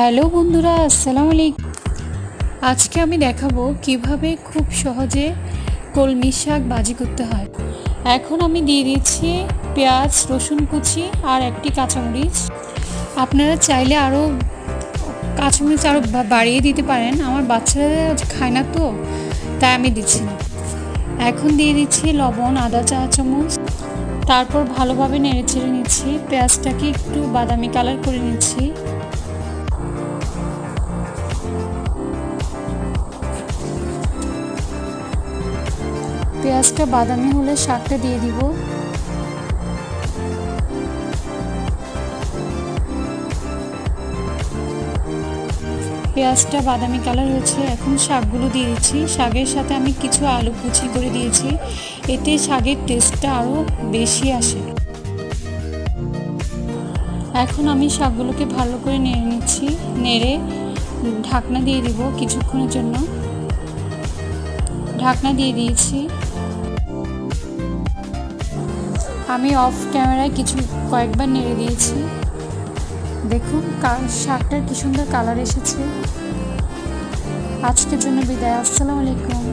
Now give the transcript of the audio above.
Hello বন্ধুরা, আসসালামু আলাইকুম। আজকে আমি দেখাবো কীভাবে খুব সহজে কলমি শাক ভাজি করতে হয়। এখন আমি দিয়ে দিচ্ছি পেঁয়াজ, রসুন কুচি আর একটি কাঁচামরিচ। আপনারা চাইলে আরও কাঁচামরিচ আরও বাড়িয়ে দিতে পারেন। আমার বাচ্চারা খায় না তো, তাই আমি দিচ্ছি না। এখন দিয়ে দিচ্ছি লবণ, আদা চা চামচ। তারপর ভালোভাবে নেড়ে চেড়ে নিচ্ছি। পেঁয়াজটাকে একটু বাদামি কালার করে নিচ্ছি। পেঁয়াজটা বাদামি হলে শাকটা দিয়ে দিব। পেঁয়াজটা বাদামি কালার হয়েছে, এখন শাকগুলো দিয়ে দিচ্ছি। শাকের সাথে আমি কিছু আলু কুচি করে দিয়েছি, এতে শাকের টেস্টটা আরও বেশি আসে। এখন আমি শাকগুলোকে ভালো করে নেড়ে নিচ্ছি, নেড়ে ঢাকনা দিয়ে দিব কিছুক্ষণের জন্য। ঢাকনা দিয়ে দিয়েছি। আমি অফ ক্যামেরায় কিছু কয়েকবার নেড়ে দিয়েছি। দেখুন শাকটার কি সুন্দর কালার এসেছে। আজকের জন্য বিদায়, আসসালামু আলাইকুম।